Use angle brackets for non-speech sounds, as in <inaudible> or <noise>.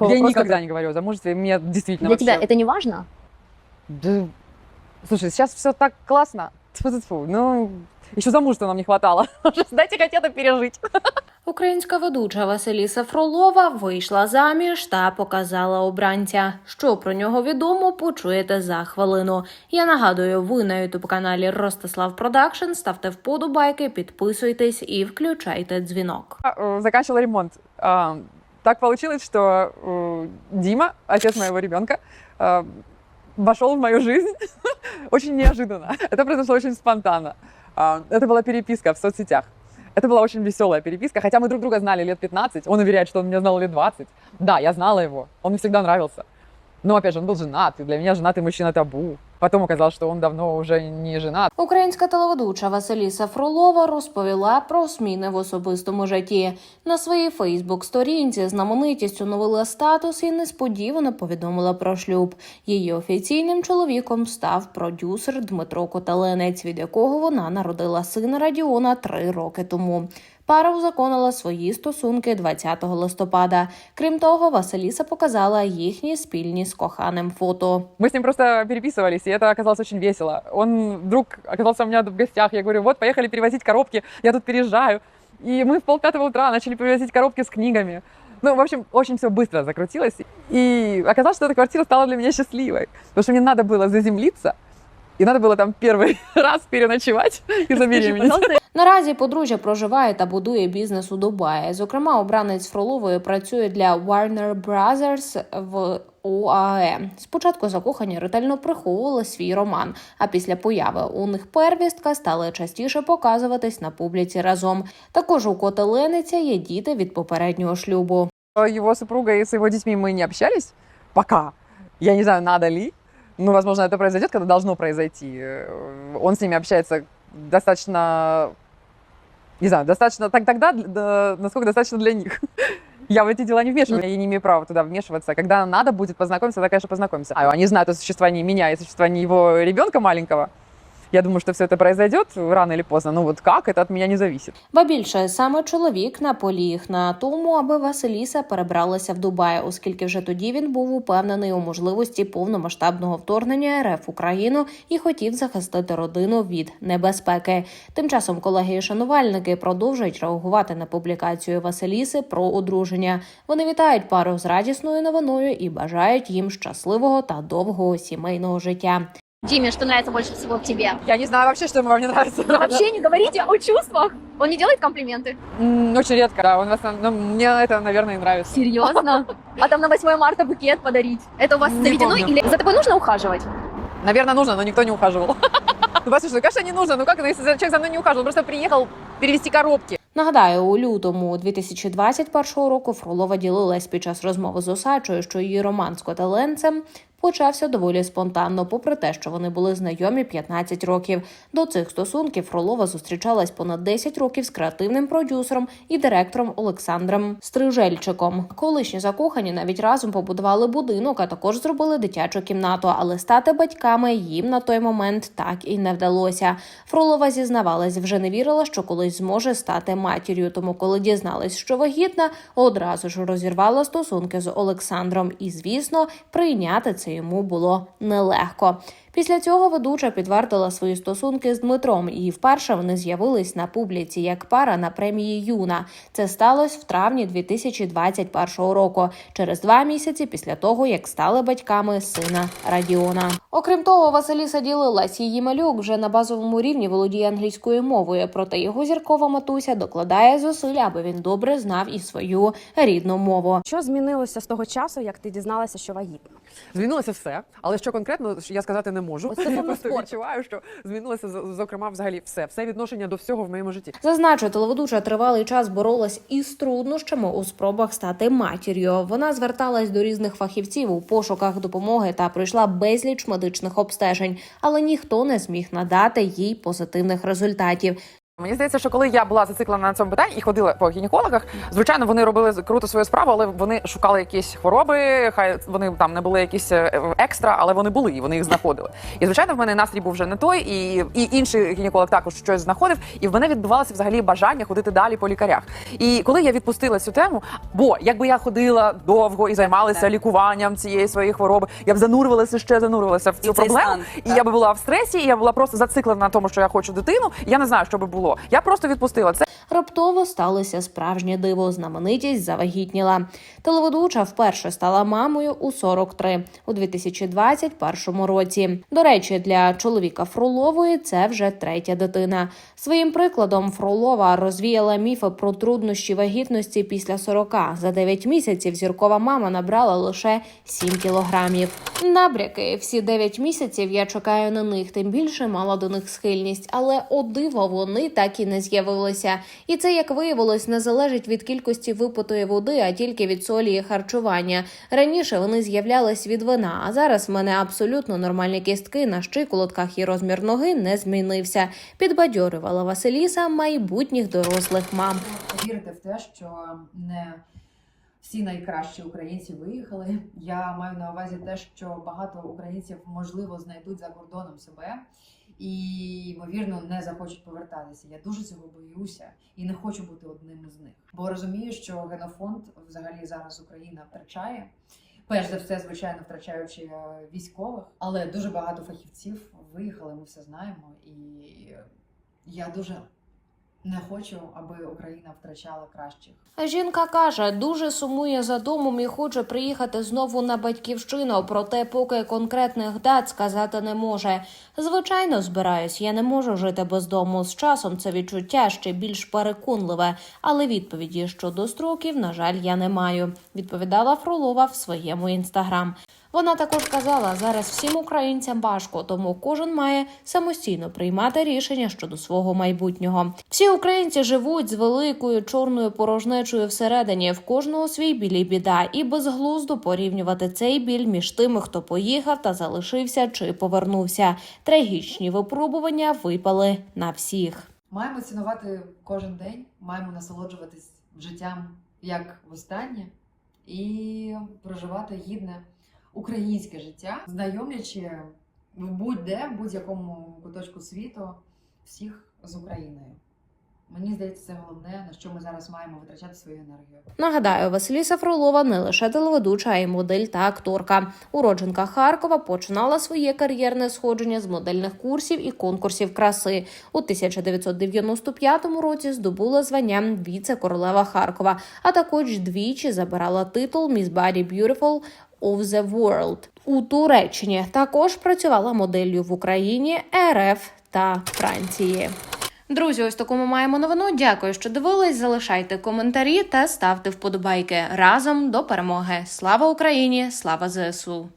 Я Просто никогда не говорю о замужестве, мне действительно Для тебя вообще... это не важно? Да, слушай, сейчас все так классно. Тьфу-тьфу-тьфу. Ну, еще замужества нам не хватало. Дайте хотя бы пережить. <laughs> Українська ведуча Василіса Фролова вийшла заміж та показала обранця. Що про нього відомо, почуєте за хвилину. Я нагадую, ви на ютуб каналі Ростислав Продакшн. Ставте вподобайки, підписуйтесь і включайте дзвінок. Э, Заканчивала ремонт. Так получилось, что э, Дима, отец моего ребенка, э, вошел в мою жизнь <laughs> очень неожиданно. Это произошло очень спонтанно. А, Это была переписка в соцсетях. Это была очень веселая переписка, хотя мы друг друга знали лет 15. Он уверяет, что он меня знал лет 20. Да, я знала его, он мне всегда нравился. Но опять же, он был женат, и для меня женатый мужчина табу. Потом оказалось, что он давно уже не женат. Українська телеведуча Василіса Фролова розповіла про зміни в особистому житті. На своїй Фейсбук-сторінці знаменитість оновила статус і несподівано повідомила про шлюб. Її офіційним чоловіком став продюсер Дмитро Котеленець, від якого вона народила сина Радіона три роки тому. Пара узаконила свої стосунки 20 листопада. Крім того, Василіса показала їхні спільні з коханим фото. Мы с ним просто переписывались, и это оказалось очень весело. Он вдруг оказался у меня в гостях. Я говорю, вот, поехали перевозить коробки, я тут переезжаю. И мы в полпятого утра начали перевозить коробки с книгами. Ну, в общем, очень все быстро закрутилось. И оказалось, что эта квартира стала для меня счастливой. Потому что мне надо было заземлиться, и надо было там первый <laughs> раз переночевать и забеременеть. Наразі подружжя проживає та будує бізнес у Дубаї. Зокрема, обранець Фролової працює для Warner Brothers в УАЕ. Спочатку закохані ретельно приховували свій роман, а після появи у них первістка стали частіше показуватись на публіці разом. Також у Котелениця є діти від попереднього шлюбу. Его супруга и с его детьми мы не общались пока. Я не знаю, надо ли. Ну, возможно, это произойдет, когда должно произойти. Э, Он с ними общается достаточно, не знаю, достаточно так тогда, да, насколько достаточно для них. Я в эти дела не вмешиваюсь, я не имею права туда вмешиваться. Когда надо будет познакомиться, тогда, конечно, познакомимся. А Они знают о существовании меня и существовании его ребенка маленького. Я думаю, что все это произойдет рано или поздно. Ну вот как, это от меня не зависит. Ба більше саме чоловік наполіг на тому, аби Василіса перебралася в Дубай, оскільки вже тоді він був упевнений у можливості повномасштабного вторгнення РФ в Україну і хотів захистити родину від небезпеки. Тим часом колеги і шанувальники продовжують реагувати на публікацію Василіси про одруження. Вони вітають пару з радісною новиною і бажають їм щасливого та довгого сімейного життя. Диме, что нравится больше всего в тебе? Я не знаю вообще, что ему во мне нравится. Вообще не говорите о чувствах. Он не делает комплименты? М, Очень редко, да. Он в основном, ну, мне это, наверное, и нравится. Серьезно? А там на 8 марта букет подарить? Это у вас Не заведено помню. или за тобой нужно ухаживать? Наверное, нужно, но никто не ухаживал. <laughs> Ну, послушай, ну, конечно, не нужно. Ну, как это, если человек за мной не ухаживал? Он просто приехал перевести коробки. Нагадаю, у лютому 2021 року Фролова ділилась під час розмови з Осадчою, що її роман з котеленцем почався доволі спонтанно, попри те, що вони були знайомі 15 років. До цих стосунків Фролова зустрічалась понад 10 років з креативним продюсером і директором Олександром Стрижельчиком. Колишні закохані навіть разом побудували будинок, а також зробили дитячу кімнату. Але стати батьками їм на той момент так і не вдалося. Фролова зізнавалась, вже не вірила, що колись зможе стати матір'ю. Тому, коли дізналась, що вагітна, одразу ж розірвала стосунки з Олександром. І, звісно, прийняти це йому було нелегко. Після цього ведуча підтвердила свої стосунки з Дмитром, і вперше вони з'явились на публіці як пара на премії Юна. Це сталося в травні 2021 року, через два місяці після того, як стали батьками сина Радіона. Окрім того, Василіса ділилась її малюк вже на базовому рівні володіє англійською мовою. Проте його зіркова матуся докладає зусиль, аби він добре знав і свою рідну мову. Що змінилося з того часу, як ти дізналася, що вагітна? Змінилося все, але що конкретно я сказати не можу. Ось стосовно <laughs> Я просто спорту. відчуваю, що змінилося з- зокрема взагалі все, все відношення до всього в моєму житті. Зазначу, телеведуча тривалий час боролась із труднощами у спробах стати матір'ю. Вона зверталась до різних фахівців у пошуках допомоги та пройшла безліч медичних обстежень, але ніхто не зміг надати їй позитивних результатів. Мені здається, що коли я була зациклена на цьому питанні і ходила по гінекологах, звичайно, вони робили круто свою справу, але вони шукали якісь хвороби. Хай вони там не були якісь е, екстра, але вони були, і вони їх знаходили. І звичайно, в мене настрій був вже не той, і, і інший гінеколог також щось знаходив. І в мене відбувалося взагалі бажання ходити далі по лікарях. І коли я відпустила цю тему, бо якби я ходила довго і займалася лікуванням цієї своєї хвороби, я б занурювалася ще занурювалася в цю цей проблему. стан, і я би була в стресі, і я була просто зациклена на тому, що я хочу дитину. І я не знаю, що би було. Я просто відпустила це. Раптово сталося справжнє диво. Знаменитість завагітніла. Телеведуча вперше стала мамою у 43 у 2021 році. До речі, для чоловіка Фролової це вже третя дитина. Своїм прикладом Фролова розвіяла міфи про труднощі вагітності після 40. За 9 місяців зіркова мама набрала лише 7 кілограмів. Набряки всі 9 місяців я чекаю на них, тим більше мала до них схильність, але о диво вони так і не з'явилися. І це, як виявилось, не залежить від кількості випитої води, а тільки від солі і харчування. Раніше вони з'являлись від вина, а зараз в мене абсолютно нормальні кістки на щиколотках і розмір ноги не змінився. Підбадьорювала Василіса майбутніх дорослих мам. повірити в те, що не всі найкращі українці виїхали. Я маю на увазі те, що багато українців можливо знайдуть за кордоном себе і ймовірно не захочуть повертатися. Я дуже цього боюся і не хочу бути одним із них. Бо розумію, що генофонд взагалі зараз Україна втрачає. Перш за все, звичайно, втрачаючи е, військових, але дуже багато фахівців виїхали. Ми все знаємо, і я дуже не хочу, аби Україна втрачала кращих. Жінка каже, дуже сумує за домом і хоче приїхати знову на батьківщину, проте поки конкретних дат сказати не може. Звичайно, збираюсь, я не можу жити без дому. З часом це відчуття ще більш переконливе, але відповіді щодо строків, на жаль, я не маю. Відповідала Фролова в своєму інстаграм. Вона також казала, зараз всім українцям важко, тому кожен має самостійно приймати рішення щодо свого майбутнього. Всі українці живуть з великою чорною порожнечою всередині. В кожного свій біль і біда, і безглуздо порівнювати цей біль між тими, хто поїхав та залишився чи повернувся. Трагічні випробування випали на всіх. Маємо цінувати кожен день, маємо насолоджуватись життям як востаннє і проживати гідне українське життя, знайомлячи в будь-де, в будь-якому куточку світу всіх з Україною. Мені здається, це головне, на що ми зараз маємо витрачати свою енергію. Нагадаю, Василіса Фролова не лише телеведуча, а й модель та акторка. Уродженка Харкова починала своє кар'єрне сходження з модельних курсів і конкурсів краси. У 1995 році здобула звання віце-королева Харкова, а також двічі забирала титул Miss Body Beautiful of the World у Туреччині. Також працювала моделлю в Україні, РФ та Франції. Друзі, ось таку ми маємо новину. Дякую, що дивились. Залишайте коментарі та ставте вподобайки разом до перемоги. Слава Україні! Слава ЗСУ!